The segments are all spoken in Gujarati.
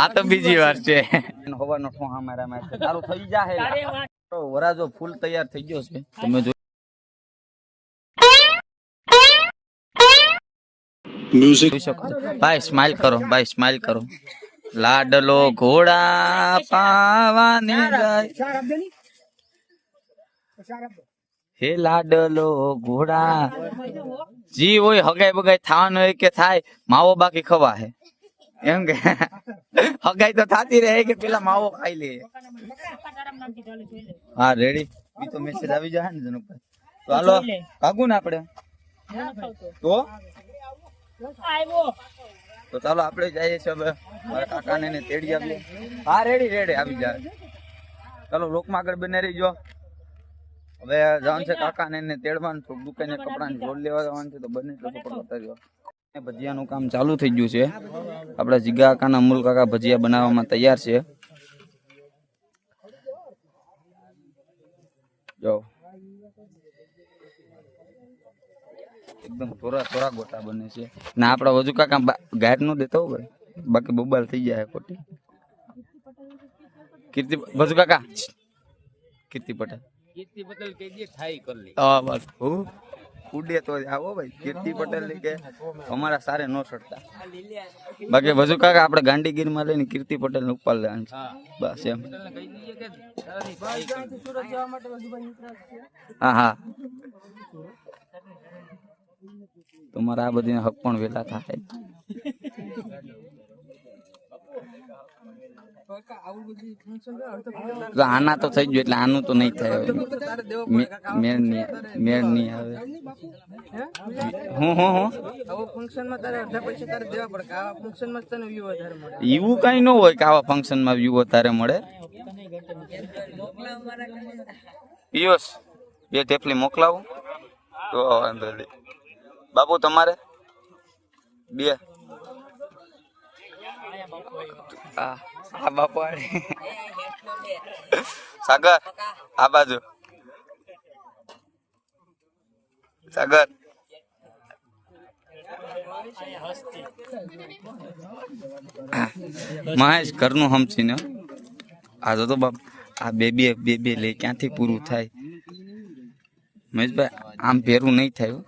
આ તો બીજી વાર છે. હવાનો ઠોહા મારા માં તારું થઈ જાહે. વરાજો ફૂલ તૈયાર થઈ ગયો છે. તમે જો ભાઈ સ્માઈલ કરો ભાઈ સ્માઈલ કરો. લાડલો ઘોડા પાવાની જાય. હે લાડલો ઘોડા. જી હોય હગાઈ બગાઈ થવાનું હોય કે થાય માવો બાકી ખવા હે એમ કે હગાઈ તો થાતી રહે કે પેલા માવો ખાઈ લે. હા રેડી બી તો મેસેજ આવી જાય ને જનુભાઈ તો હાલો ભાગું ને આપણે? તો? તો ચાલો આપણે જઈએ છીએ હવે. મારા કાકાને ને તેડી આવીએ. હા રેડી રેડી આવી જાય ચાલો લોકમાં આગળ બને રહીજો. હવે જવાનું છે કાકાને ને તેડવાનું થોડુંક દુકાને કપડાની જોડ લેવા જવાનું છે તો બને તો સપોર્ટ બતાવ્યો ભજીયાનું કામ ચાલુ થઈ ગયું છે. આપણા જીગા કાકાના અમૂલ કાકા ભજીયા બનાવવામાં તૈયાર છે. જો. એકદમ થોડા થોડા ગોટા બને છે. ને આપડા વજુ કાકા ગાયરનું દેતો હોય બાકી બબાલ થઈ જાય ખોટી. કીર્તિ વજુ કાકા. કીર્તિ પટેલ. કીર્તિ પટેલ કે જે થાય કરી લે. હા બસ હું. ઉડે તો આવો ભાઈ. કીર્તિ પટેલની કે અમારા સારે નો છોડતા બાકી વજુ કાકા આપણે ગાંડીગીરમાં લઈને કીર્તિ પટેલ ને ઉપર લેવાનું છે. બસ એમ. હા હા. તમારા આ બધી હક પણ વેલા થાય તો આના તો થઈ ગયું એટલે આનું તો નહીં થાય મેળ નહીં આવે. હું હું હું? એવું કઈ ન હોય કે આવા ફંક્શનમાં વ્યૂ વધારે મળે. પિયુષ, બે ટેપલી મોકલાવું. તો બાપુ તમારે? બે. આ બાપુ સાગર, આ બાજુ. સાગર. મહેશ, ઘરનું હમછી ને આ તો બાપ, આ બે બે બે બે લે, ક્યાંથી પૂરું થાય? મહેશભાઈ, આમ ભેરું નહીં થાય.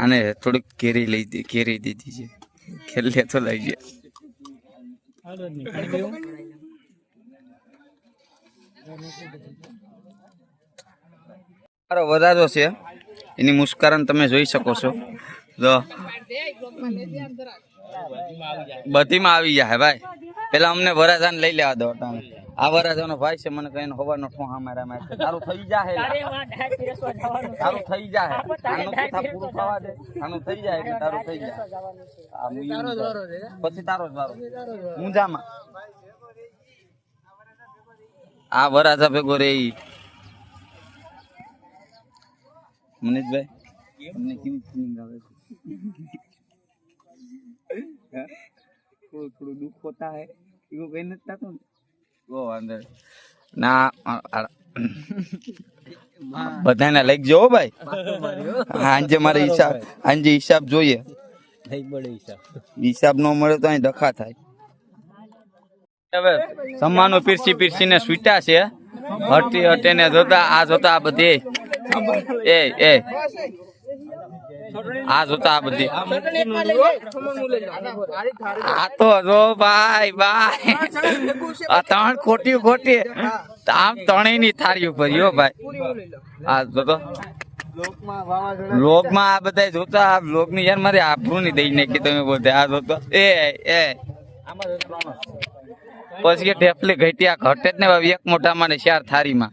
આને થોડીક કેરી લઈ કેરી દીધી છે. ખેલે તો લઈ ગયા મારો વધારો છે એની મુસ્કારણ તમે જોઈ શકો છો તો બધીમાં આવી જાય ભાઈ પેલા અમને વરાધાન લઈ લેવા દો અટાણે. આ વરાજાનો ભાઈ છે મને કહીને હોવાનો ઠોહા મારા માં તારું થઈ જાહે. તારું થઈ જાય આનું કથા પૂરું થવા દે. આનું થઈ જાય એટલે તારું થઈ જાય પછી તારો જ વારો. ઊંઝામાં આ વરાજા ભેગો રે મનીષભાઈ તમને કેવી ફિલિંગ આવે છે? થોડું થોડું દુઃખ હોતા હે. એવું કઈ નથી થતું ને વાંધો ના બધાને લઈ જવો હો. ભાઈ આજે મારે હિસાબ આજે હિસાબ જોઈએ. હિસાબ. નો મળે તો અહીં ડખા થાય. હવે સમાનો પીરસી પીરસીને સ્વીટા છે. હટી હટે ને જોતા આ જોતા આ બધી. એ એ. આ જોતા આ બધી. આ તો જો ભાઈ ભાઈ. આ ત્રણ ખોટી ખોટી આમ ત્રણેયની થાળી ઉપર યો ભાઈ. આ જોતો લોકમાં આ બધા જોતા આ લોકની યાર મારે આભરું ની દઈ નાખી તમે બધા આ જોતો એ એ. પછી કે ઢેફલી ઘટ્યા ઘટે જ ને એક મોટા માં ને ચાર થાળીમાં.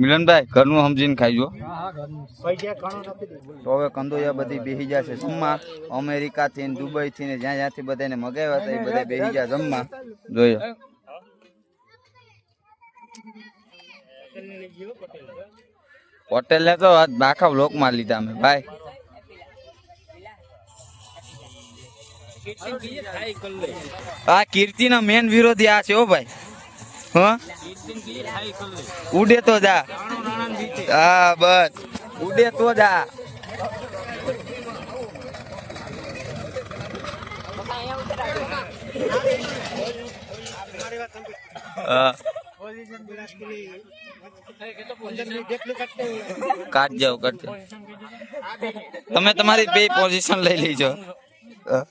મિલનભાઈ ઘરનું સમજીને ખાઈજો. તો હવે કંદોયા બધી બેહી જશે જમવા. અમેરિકા થી દુબઈ થી ને જ્યાં જ્યાંથી બધાને મગાવ્યા હતા એ બધા બેહી ગયા જમવા. જોઈએ. હોટેલ ને તો આખા બ્લોકમાં લીધા અમે. ભાઈ. આ કીર્તિ ના મેન વિરોધી આ છે હો ભાઈ. ઉડે તો જા. હા બસ. ઉડે તો જા. હા. કાઢ જાઓ તમે તમારી બે પોઝિશન લઈ લેજો. હા.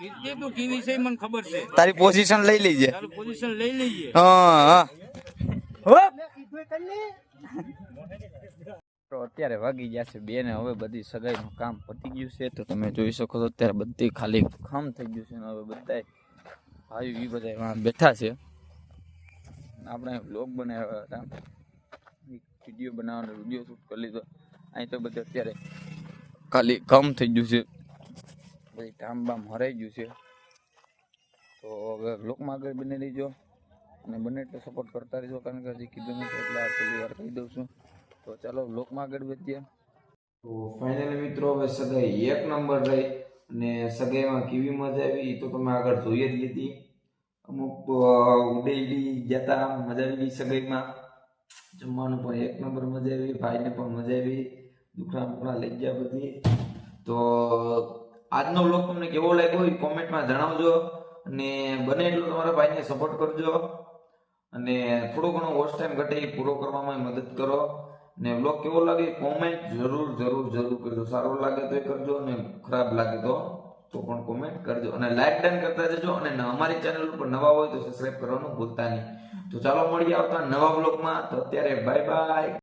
કીર્તિ તું કેવી છે મને ખબર છે. તારી પોઝિશન લઈ લેજે. તારી પોઝિશન લઈ લઈએ. હા હા. તો અત્યારે વાગી ગયા છે બે ને હવે બધી સગાઈનું કામ પતી ગયું છે. તો તમે જોઈ શકો છો અત્યારે બધી ખાલી ખમ થઈ ગયું છે ને હવે બધા ભાઈ એ બધા બેઠા છે. આપણે બ્લોગ બનાવ્યા હતા. વીડિયો બનાવવાનો વીડિયો શૂટ કરી લીધો. અહીં તો બધું અત્યારે ખાલી કમ થઈ ગયું છે. બધી ટામ બામ હરાઈ ગયું છે. તો હવે બ્લોગમાં આગળ બની લેજો અને બને એટલો સપોર્ટ કરતા રહેજો, કારણ કે હજી કીધું નથી એટલે આ પહેલી વાર કહી દઉં છું. તો ચાલો બ્લોગમાં આગળ વધીએ. તો ફાઇનલી મિત્રો હવે સગાઈ એક નંબર રહી અને સગાઈમાં કેવી મજા આવી તો તમે આગળ જોઈ જ લીધી. અમુક ઉડેલી જતા મજા આવી ગઈ સગાઈમાં. જમવાનું પણ એક નંબર મજા આવી, ભાઈને પણ મજા આવી. દુખણા મુખડા લઈ ગયા બધી. તો આજનો બ્લોગ તમને કેવો લાગ્યો એ કોમેન્ટમાં જણાવજો અને બને એટલું તમારા ભાઈને સપોર્ટ કરજો અને થોડો ઘણો વોચ ટાઈમ ઘટે એ પૂરો કરવામાં મદદ કરો ને બ્લોગ કેવો લાગે કોમેન્ટ જરૂર જરૂર જરૂર કરજો. સારો લાગે તો એ કરજો અને ખરાબ લાગે તો તો પણ કોમેન્ટ કરજો. અને લાઈક ડન કરતા જજો અને અમારી ચેનલ ઉપર નવા હોય તો સબસ્ક્રાઇબ કરવાનું ભૂલતા નહીં. તો ચાલો મળીએ આવતા નવા બ્લોગમાં તો અત્યારે બાય બાય